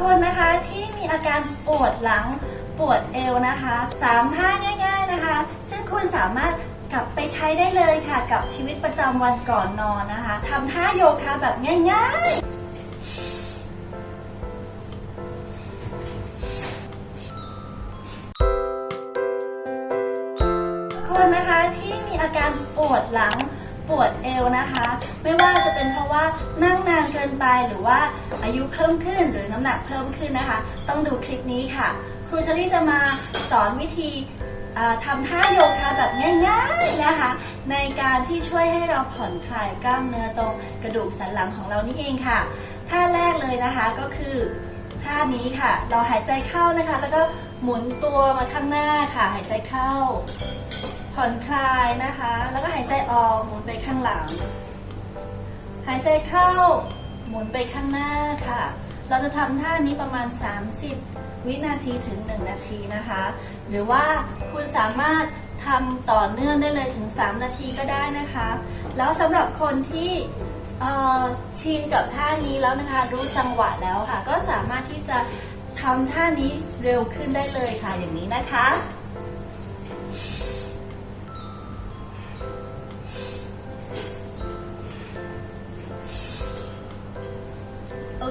คนนะคะที่มีอาการปวดหลังปวดเอวนะคะสามท่าง่าย ๆนะคะ ซึ่งคุณสามารถกลับไปใช้ได้เลยค่ะกับชีวิตประจำวันก่อนนอนนะคะทำท่าโยคะแบบง่ายๆคนนะคะที่มีอาการปวดหลัง ปวดเอวนะคะ ไม่ว่าจะเป็นเพราะว่านั่งนานเกินไปหรือว่าอายุเพิ่มขึ้นหรือน้ำหนักเพิ่มขึ้นนะคะ ต้องดูคลิปนี้ค่ะ ครูเชอรี่จะมาสอนวิธีทำท่าโยคะแบบง่ายๆนะคะ ในการที่ช่วยให้เราผ่อนคลายกล้ามเนื้อตรงกระดูกสันหลังของเรานี่เองค่ะท่าแรกเลยนะคะก็คือท่านี้ค่ะ เราหายใจเข้านะคะ แล้วก็หมุนตัวมาข้างหน้าค่ะ หายใจเข้า ผ่อนคลายนะคะ แล้วก็หายใจออกหมุนไปข้างหลัง หายใจเข้าหมุนไปข้างหน้าค่ะ เราจะทำท่านี้ประมาณ 30 วินาทีถึง 1 นาทีนะคะ หรือว่าคุณสามารถทำต่อเนื่องได้เลยถึง 3 นาทีก็ได้นะคะ แล้วสำหรับคนที่ชินกับท่านี้แล้วนะคะ รู้จังหวะแล้วค่ะ ก็สามารถที่จะทำท่านี้เร็วขึ้นได้เลยค่ะอย่างนี้นะคะ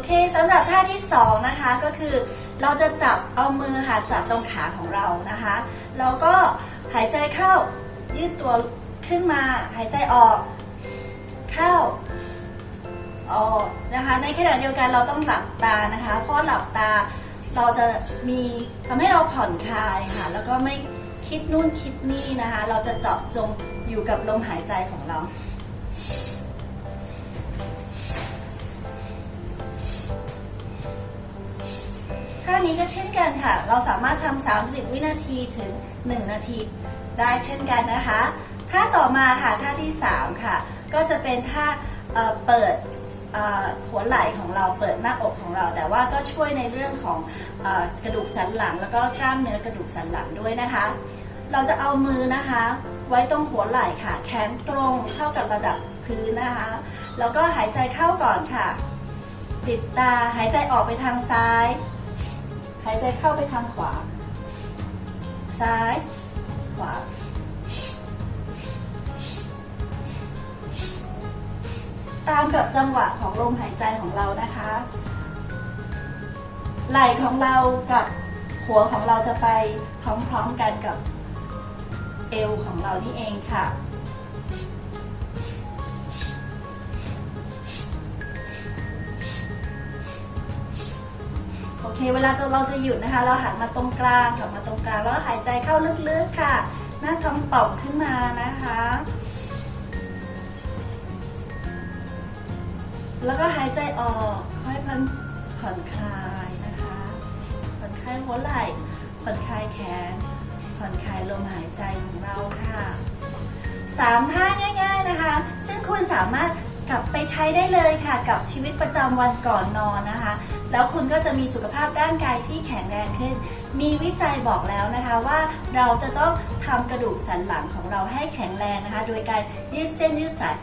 เคสำหรับท่าที่สองนะคะก็คือเราจะจับเอามือค่ะจับตรงขาของเรานะคะแล้วก็หายใจเข้ายืดตัวขึ้นมาหายใจออก เข้าออกนะคะในขณะเดียวกันเราต้องหลับตานะคะเพราะหลับตาเราจะมีทำให้เราผ่อนคลายค่ะแล้วก็ไม่คิดนู่นคิดนี่นะคะ เราจะเจาะจงอยู่กับลมหายใจของเรา นี้ก็เช่นกันค่ะ เราสามารถทำ30 วินาทีถึง 1 นาทีได้เช่นกันนะคะท่าต่อมาค่ะท่าที่ 3 ค่ะ ก็จะเป็นท่าเเปิดหัวไหล่ของเราเปิดหน้าอกของเรา แต่ว่าก็ช่วยในเรื่องของอกระดูกสันหลัง แล้วก็กล้ามเนื้อกระดูกสันหลังด้วยนะคะ เราจะเอามือนะคะ ไว้ตรงหัวไหล่ค่ะ แขนตรงเท่ากับระดับพื้นนะคะ แล้วก็หายใจเข้าก่อนค่ะติดตาหายใจออกไปทางซ้าย หายใจเข้าไปทางขวา ซ้าย ขวา ตามกับจังหวะของลมหายใจของเรานะคะ ไหล่ของเรากับหัวของเราจะไปพร้อมๆกันกับเอวของเรานี่เองค่ะ โอเค เวลาเราจะหยุดนะคะ เราหันมาตรงกลางกลับมาตรงกลาง แล้วก็หายใจเข้าลึกๆค่ะ หน้าท้องป่องขึ้นมานะคะ แล้วก็หายใจออก ค่อยผ่อนผ่อนคลายนะคะ ผ่อนคลายหัวไหล่ ผ่อนคลายแขน ผ่อนคลายลมหายใจของเราค่ะสามท่าง่าย ๆนะคะ ซึ่งคุณสามารถ กลับไปใช้ได้เลยค่ะกับชีวิตประจำวันก่อนนอนนะคะ แล้วคุณก็จะมีสุขภาพร่างกายที่แข็งแรงขึ้น มีวิจัยบอกแล้วนะคะว่าเราจะต้องทำกระดูกสันหลังของเราให้แข็งแรงนะคะ โดยการยืดเส้นยืดสาย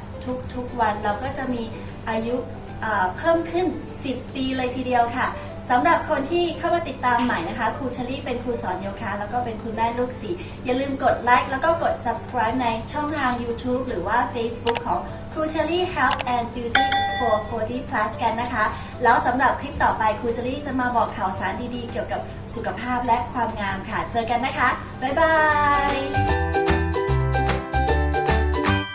ทุกๆวันเราก็จะมีอายุเอ่อเพิ่มขึ้น 10 ปีเลยทีเดียวค่ะ สำหรับคนที่เข้ามาติดตามใหม่นะคะครูเชลี่เป็นครูสอนโยคะ แล้วก็เป็นคุณแม่ลูกสี่อย่าลืมกดไลค์แล้วก็กด subscribe ในช่องทาง YouTube หรือว่า Facebook ของครูเชลี่ Health and Beauty for 40 plus กันนะคะ แล้วสำหรับคลิปต่อไปครูเชลี่จะมาบอกข่าวสารดีๆ เกี่ยวกับสุขภาพและความงามค่ะ เจอกันนะคะ บ๊ายบาย